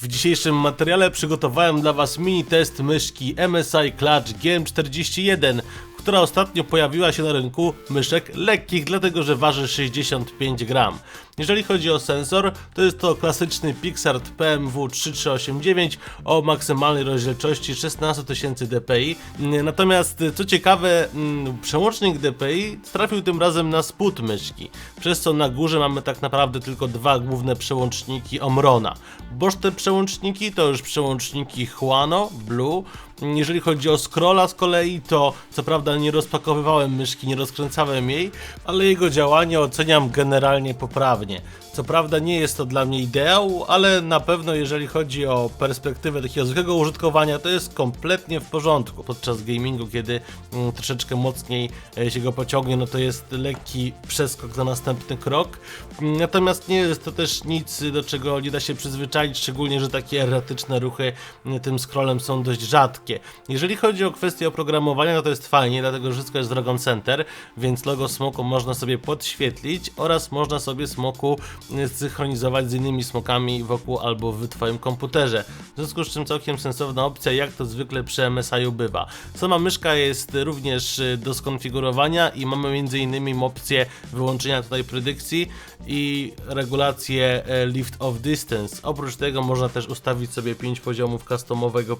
W dzisiejszym materiale przygotowałem dla Was mini test myszki MSI Clutch GM41, która ostatnio pojawiła się na rynku myszek lekkich, dlatego że waży 65 gram. Jeżeli chodzi o sensor, to jest to klasyczny Pixart PMW 3389 o maksymalnej rozdzielczości 16000 dpi. Natomiast co ciekawe, mm, przełącznik dpi trafił tym razem na spód myszki, przez co na górze mamy tak naprawdę tylko dwa główne przełączniki Omrona. Boż te przełączniki to już przełączniki Huano, Blue. Jeżeli chodzi o scrolla z kolei, to co prawda nie rozpakowywałem myszki, nie rozkręcałem jej, ale jego działanie oceniam generalnie poprawnie. Co prawda nie jest to dla mnie ideał, ale na pewno jeżeli chodzi o perspektywę takiego zwykłego użytkowania, to jest kompletnie w porządku. Podczas gamingu, kiedy mm, troszeczkę mocniej e, się go pociągnie, no to jest lekki przeskok na następny krok. Mm, Natomiast nie jest to też nic, do czego nie da się przyzwyczaić, szczególnie, że takie erratyczne ruchy mm, tym scrollem są dość rzadkie. Jeżeli chodzi o kwestię oprogramowania, no to jest fajnie, dlatego że wszystko jest Dragon Center, więc logo smoku można sobie podświetlić oraz można sobie smoku y, zsynchronizować z innymi smokami wokół albo w Twoim komputerze. W związku z czym całkiem sensowna opcja, jak to zwykle przy MSI-u bywa. Sama myszka jest również y, do skonfigurowania i mamy m.in. opcję wyłączenia tutaj predykcji i regulację e, lift of distance. Oprócz tego można też ustawić sobie 5 poziomów customowego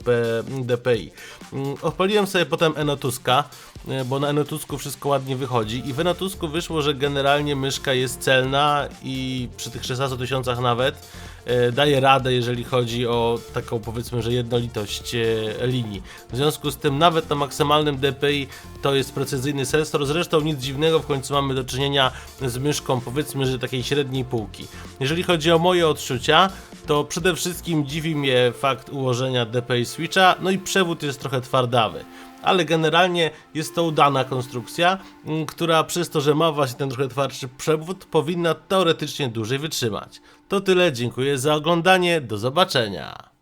DPI. Mm, Odpaliłem sobie potem Enotuska, e, bo na Enotusku wszystko ładnie wychodzi i w Enotusku wyszło, że generalnie myszka jest celna i przy tych 16 tysiącach nawet e, daje radę, jeżeli chodzi o taką powiedzmy, że jednolitość e, linii. W związku z tym nawet na maksymalnym DPI to jest precyzyjny sensor, zresztą nic dziwnego, w końcu mamy do czynienia z myszką powiedzmy, że takiej średniej półki. Jeżeli chodzi o moje odczucia, to przede wszystkim dziwi mnie fakt ułożenia DPI Switcha, no i przewód jest trochę twardawy. Ale generalnie jest to udana konstrukcja, która przez to, że ma właśnie ten trochę twardszy przewód, powinna teoretycznie dłużej wytrzymać. To tyle, dziękuję za oglądanie, do zobaczenia.